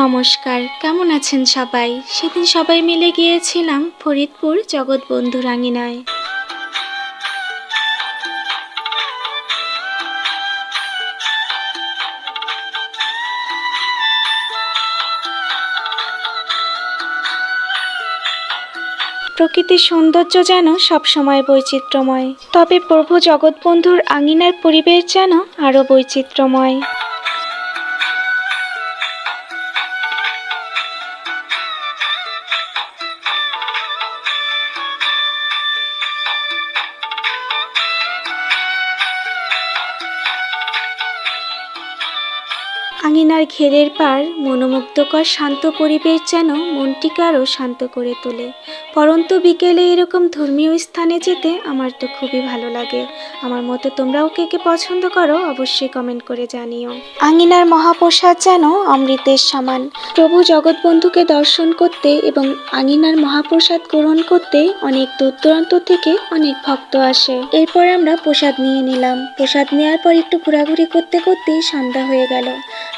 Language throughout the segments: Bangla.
নমস্কার, কেমন আছেন সবাই? সেদিন সবাই মিলে গিয়েছিলাম ফরিদপুর জগৎবন্ধু রাঙিনায়। প্রকৃতির সৌন্দর্য যেন সবসময় বৈচিত্র্যময়, তবে প্রভু জগৎবন্ধুর আঙিনার পরিবেশ যেন আরও বৈচিত্র্যময়। আঙিনার ঘেরের পার মনোমুগ্ধকর শান্ত পরিবেশ যেন মনটিকে আরও শান্ত করে তোলে। পরন্ত বিকেলে এরকম ধর্মীয় স্থানে যেতে আমার তো খুবই ভালো লাগে। আমার মতো তোমরাও কে কে পছন্দ করো অবশ্যই কমেন্ট করে জানিও। আঙিনার মহাপ্রসাদ যেন অমৃতের সমান। প্রভু জগৎবন্ধুকে দর্শন করতে এবং আঙিনার মহাপ্রসাদ গ্রহণ করতে অনেক দূর দূরান্ত থেকে অনেক ভক্ত আসে। এরপর আমরা প্রসাদ নিয়ে নিলাম। প্রসাদ নেওয়ার পর একটু ঘোরাঘুরি করতে করতেই সন্ধ্যা হয়ে গেল।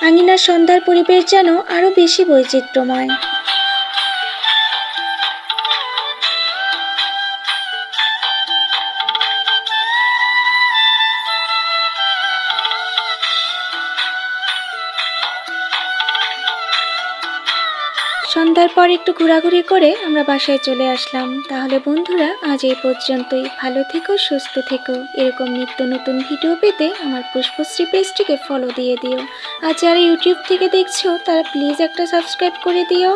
আঙিনার সন্ধ্যার পরিবেশ যেন আরও বেশি বৈচিত্র্যময়। সন্ধ্যার পর একটু ঘোরাঘুরি করে আমরা বাসায় চলে আসলাম। তাহলে বন্ধুরা, আজ এই পর্যন্তই। ভালো থেকো, সুস্থ থেকো। এরকম নিত্য নতুন ভিডিও পেতে আমার পুষ্পশ্রী পেজটিকে ফলো দিয়ে দিও। আর যারা ইউটিউব থেকে দেখছ, তারা প্লিজ একটা সাবস্ক্রাইব করে দিও।